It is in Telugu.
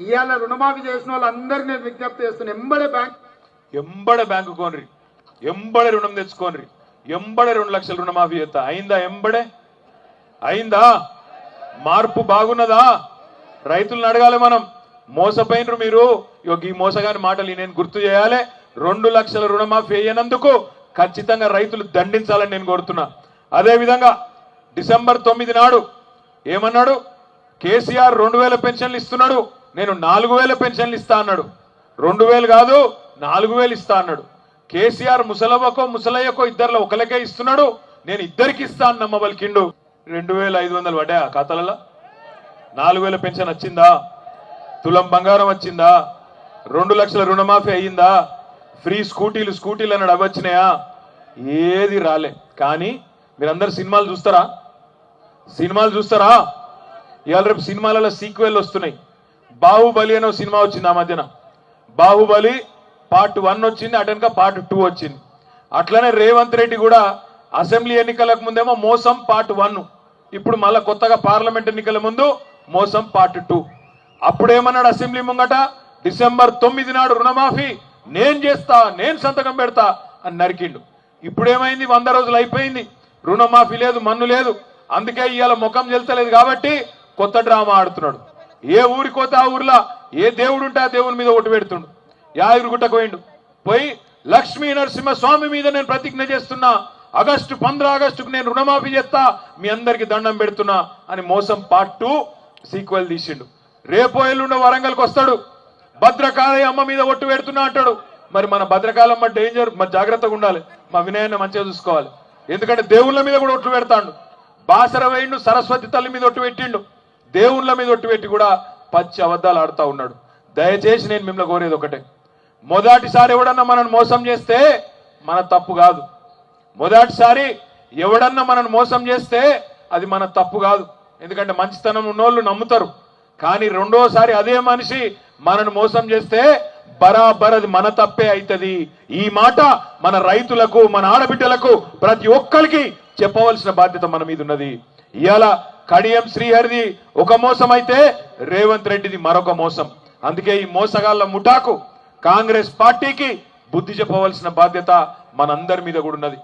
ఇవాళ రుణమాఫీ చేసిన వాళ్ళందరికీ నేను విజ్ఞప్తి చేస్తున్నాను ఎంబడే బ్యాంక్. ఎంబడ బ్యాంకు కోనరి. ఎంబడే రుణం తెచ్చుకోనరి. ఎంబడే రెండు లక్షల రుణమాఫీ చేస్తా. అయిందా ఎంబడే? అయిందా? మార్పు బాగున్నదా? రైతులను అడగాలి మనం. మోసపోయినరు మీరు. ఇగో ఈ మోసగాని మాటలు నేను గుర్తు చేయాలి. రెండు లక్షల రుణమాఫీ అయ్యేనందుకు ఖచ్చితంగా రైతులు దండించాలని నేను కోరుతున్నా. అదే విధంగా డిసెంబర్ తొమ్మిది నాడు ఏమన్నాడు? కేసీఆర్ రెండు వేల పెన్షన్లు ఇస్తున్నాడు. నేను నాలుగు వేల పెన్షన్లు ఇస్తా అన్నాడు. రెండు వేలు కాదు నాలుగు వేలు ఇస్తా అన్నాడు. కేసీఆర్ ముసలవ్వకో ముసలయ్యకో ఇద్దరిలో ఒకరికే ఇస్తున్నాడు. నేను ఇద్దరికి ఇస్తా అని నమ్మబలికిండు రెండు వేల ఐదు వందలు పడ్డా ఖాతాలలో నాలుగు వేల పెన్షన్ వచ్చిందా? తులం బంగారం వచ్చిందా? రెండు లక్షల రుణమాఫీ అయ్యిందా? ఫ్రీ స్కూటీలు స్కూటీలు అన్నాడు అవి వచ్చినాయా? ఏది రాలే. కానీ మీరందరు సినిమాలు చూస్తారా? సినిమాలు చూస్తారా? ఇవాళ రేపు సినిమాలలో సీక్వెల్ వస్తున్నాయి. బాహుబలి అనే సినిమా వచ్చింది ఆ మధ్యన. బాహుబలి పార్ట్ వన్ వచ్చింది అటెనక పార్ట్ టూ వచ్చింది. అట్లనే రేవంత్ రెడ్డి కూడా అసెంబ్లీ ఎన్నికలకు ముందేమో మోసం పార్ట్ వన్. ఇప్పుడు మళ్ళా కొత్తగా పార్లమెంట్ ఎన్నికల ముందు మోసం పార్ట్ టూ. అప్పుడేమన్నాడు అసెంబ్లీ ముంగట? డిసెంబర్ తొమ్మిది నాడు రుణమాఫీ నేను చేస్తా నేను సంతకం పెడతా అని నరికిండు. ఇప్పుడేమైంది? వంద రోజులు అయిపోయింది. రుణమాఫీ లేదు మన్ను లేదు. అందుకే ఇవాళ ముఖం చెల్తలేదు కాబట్టి కొత్త డ్రామా ఆడుతున్నాడు. ఏ ఊరికి ఆ ఊర్లో ఏ దేవుడు ఉంటే ఆ దేవుని మీద ఓటు పెడుతుండు. యాదగిరిగుట్టకు పోయిండు. పోయి లక్ష్మీ నరసింహ స్వామి మీద నేను ప్రతిజ్ఞ చేస్తున్నా. ఆగస్టు పంద్ర ఆగస్టుకు నేను రుణమాఫీ చేస్తా మీ అందరికి దండం పెడుతున్నా అని మోసం పార్ట్ టూ సీక్వెల్ తీసిండు. రేపో ఎల్లుండ వరంగల్కి వస్తాడు. భద్రకాళి అమ్మ మీద ఒట్టు పెడుతున్నా అంటాడు. మరి మన భద్రకాళమ్మ డేంజర్ మన జాగ్రత్తగా ఉండాలి. మా వినయాన్ని మంచిగా చూసుకోవాలి. ఎందుకంటే దేవుళ్ళ మీద కూడా ఒట్టు పెడతాడు. బాసర వేయిండు సరస్వతి తల్లి మీద ఒట్టు పెట్టిండు. దేవుళ్ళ మీద ఒట్టి పెట్టి కూడా పచ్చి అబద్ధాలు ఆడుతూ ఉన్నాడు. దయచేసి నేను మిమ్మల్ని కోరేది ఒకటే. మొదటిసారి ఎవడన్నా మనల్ని మోసం చేస్తే మన తప్పు కాదు. మొదటిసారి ఎవడన్నా మనల్ని మోసం చేస్తే అది మన తప్పు కాదు. ఎందుకంటే మంచితనం ఉన్నోళ్ళు నమ్ముతారు. కానీ రెండోసారి అదే మనిషి మనను మోసం చేస్తే బరాబర్ అది మన తప్పే అవుతుంది ఈ మాట మన రైతులకు మన ఆడబిడ్డలకు ప్రతి ఒక్కరికి చెప్పవలసిన బాధ్యత మన మీద ఉన్నది. ఇవాళ కడియం శ్రీహరిది ఒక మోసం అయితే రేవంత్ రెడ్డిది మరొక మోసం. అందుకే ఈ మోసగాళ్ళ ముఠాకు కాంగ్రెస్ పార్టీకి బుద్ధి చెప్పవలసిన బాధ్యత మనందరి మీద కూడా ఉన్నది.